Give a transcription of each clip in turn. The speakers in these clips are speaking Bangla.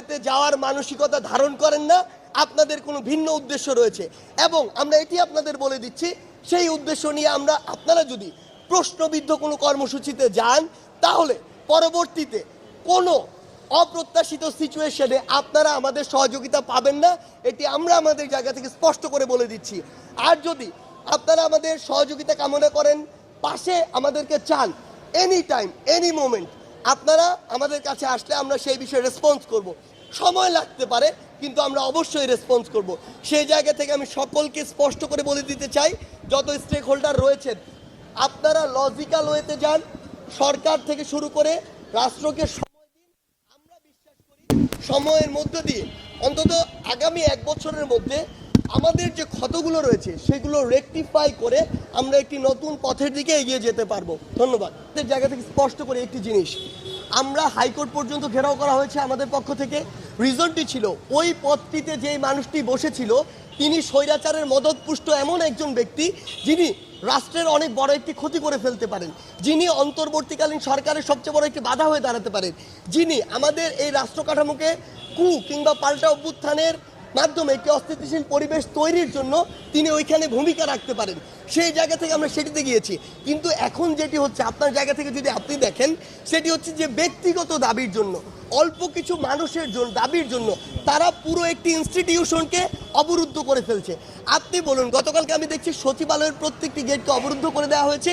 ওয়েতে যাওয়ার মানসিকতা ধারণ করেন না, আপনাদের কোনো ভিন্ন উদ্দেশ্য রয়েছে। এবং আমরা এটি আপনাদের বলে দিচ্ছি, সেই উদ্দেশ্য নিয়ে আমরা আপনারা যদি প্রশ্নবিদ্ধ কোনো কর্মসূচিতে যান, তাহলে পরবর্তীতে কোনো অপ্রত্যাশিত সিচুয়েশনে আপনারা আমাদের সহযোগিতা পাবেন না। এটি আমরা আমাদের জায়গা থেকে স্পষ্ট করে বলে দিচ্ছি। আর যদি আপনারা আমাদের সহযোগিতা কামনা করেন, পাশে আমাদেরকে চান এনি টাইম এনি মোমেন্ট আপনারা আমাদের কাছে আসলে আমরা সেই বিষয়ে রেসপন্স করব। সময় লাগতে পারে, কিন্তু আমরা অবশ্যই রেসপন্স করব। সেই জায়গা থেকে আমি সকলকে স্পষ্ট করে বলে দিতে চাই, যত স্টেক হোল্ডার রয়েছেন, আপনারা লজিক্যাল ওয়েতে যান, সরকার থেকে শুরু করে রাষ্ট্রকে সময় দিন আমরা বিশ্বাস করি, সময়ের মধ্য দিয়ে, অন্তত আগামী এক বছরের মধ্যে আমাদের যে ক্ষতগুলো রয়েছে, সেগুলো রেকটিফাই করে আমরা একটি নতুন পথের দিকে এগিয়ে যেতে পারব। ধন্যবাদ। জায়গা থেকে স্পষ্ট করে একটি জিনিস। আমরা হাইকোর্ট পর্যন্ত ঘেরাও করা হয়েছে আমাদের পক্ষ থেকে। রিজনটি ছিল, ওই পথটিতে যেই মানুষটি বসেছিল, তিনি স্বৈরাচারের মদতপুষ্ট এমন একজন ব্যক্তি যিনি রাষ্ট্রের অনেক বড় একটি ক্ষতি করে ফেলতে পারেন। যিনি অন্তর্বর্তীকালীন সরকারের সবচেয়ে বড় একটি বাধা হয়ে দাঁড়াতে পারেন। যিনি আমাদের এই রাষ্ট্র কাঠামোকে কু কিংবা পাল্টা অভ্যুত্থানের মাধ্যমে একটি অস্থিতিশীল পরিবেশ তৈরির জন্য তিনি ওইখানে ভূমিকা রাখতে পারেন। সেই জায়গা থেকে আমরা সেটিতে গিয়েছি। কিন্তু এখন যেটি হচ্ছে, আপনার জায়গা থেকে যদি আপনি দেখেন, সেটি হচ্ছে যে ব্যক্তিগত দাবির জন্য, অল্প কিছু মানুষের জন্য দাবির জন্য তারা পুরো একটি ইনস্টিটিউশনকে অবরুদ্ধ করে ফেলছে। আপনি বলুন, গতকালকে আমি দেখছি সচিবালয়ের প্রত্যেকটি গেটকে অবরুদ্ধ করে দেওয়া হয়েছে।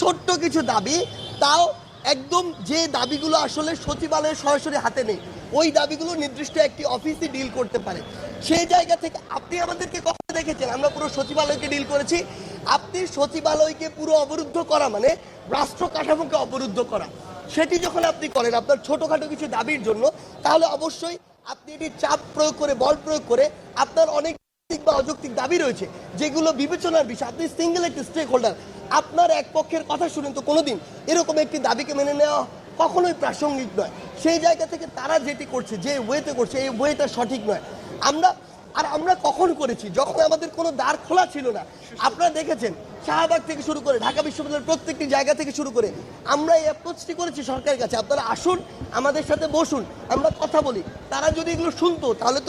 ছোট্ট কিছু দাবি, তাও একদম যে দাবিগুলো আসলে সচিবালয়ের সরাসরি হাতে নেই। ওই দাবিগুলো নির্দিষ্ট একটি অফিসে ডিল করতে পারে। সেই জায়গা থেকে আপনি আমাদেরকে কখন দেখেছেন? আমরা পুরো সচিবালয়কে ডিল করেছি। আপনি সচিবালয়কে পুরো অবরুদ্ধ করা মানে রাষ্ট্র কাঠামোকে অবরুদ্ধ করা। সেটি যখন আপনি করেন আপনার ছোটোখাটো কিছু দাবির জন্য, তাহলে অবশ্যই আপনি এটি চাপ প্রয়োগ করে, বল প্রয়োগ করে আপনার অনেক বা অযৌক্তিক দাবি রয়েছে, যেগুলো বিবেচনার বিষয়। আপনি সিঙ্গেল একটি স্টেক হোল্ডার আপনার এক পক্ষের কথা শুনেন তো কোনোদিন এরকম একটি দাবিকে মেনে নেওয়া কখনোই প্রাসঙ্গিক নয়। সেই জায়গা থেকে তারা যেটি করছে, যে ওয়েতে করছে, এই ওয়েটা সঠিক নয়। আমরা আর আমরা কখন করেছি? যখন আমাদের কোনো দ্বার খোলা ছিল না। আপনারা দেখেছেন, শাহবাগ থেকে শুরু করে ঢাকা বিশ্ববিদ্যালয়ের প্রত্যেকটি জায়গা থেকে শুরু করে আমরা এই অ্যাপ্রোচটি করেছি সরকারের কাছে। আপনারা আসুন, আমাদের সাথে বসুন, আমরা কথা বলি। তারা যদি এগুলো শুনতো, তাহলে তো